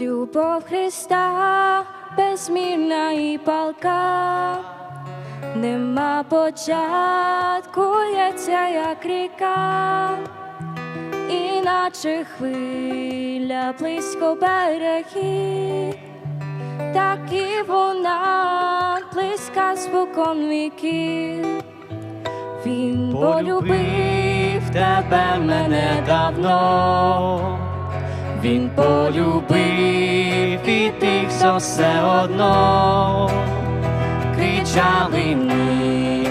Любов Христа безмірна і палка, нема початку, лється, як ріка, іначе хвиля близько берегів, так і вона близька спокон віків. Він полюбив тебе мене давно. Він полюбив і тих все одно, кричали ні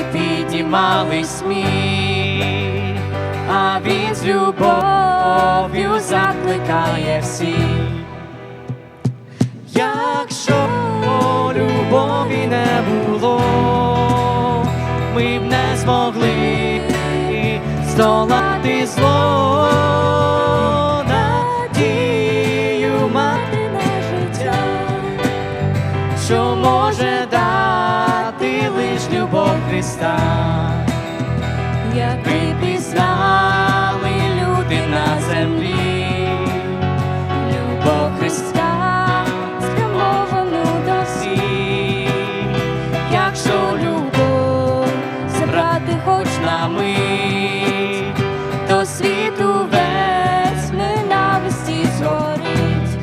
і підіймали сміх, а він з любов'ю закликає всіх. Якщо любові не було, ми б не змогли здолати зло, що може дати лиш любов Христа, який пізнали люди на землі, любов Христа спрямовану до всіх, якщо любов забрати хоч на мить, то світу весь ненависті згорить.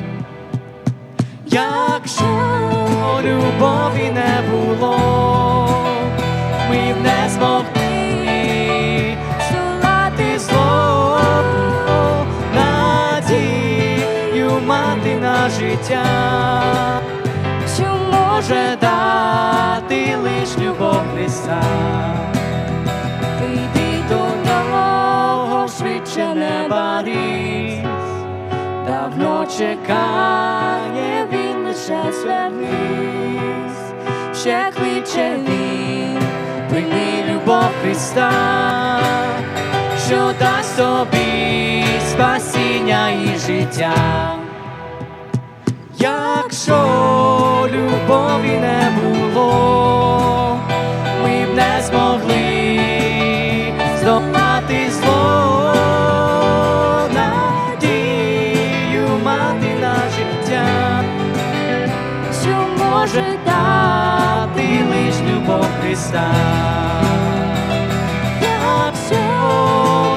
Якщо любові не було, ми б не змогли здолати зло, надію мати на життя, що може дати лиш любов Христа. Прийди до нього швидше не барись, давно чекає він лише звернись, ще кличе він, прийми любов Христа, що дасть тобі спасіння і життя. Якщо любові не було, ми б не змогли здолати зло, може лиш любов Христа. Якщо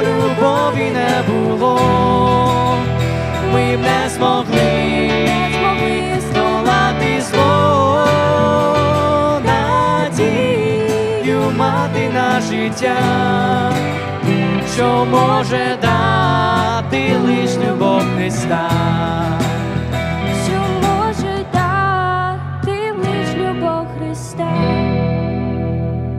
любові не було, ми б не змогли здолати зло, надію мати на життя, Що може дати лиш любов Христа.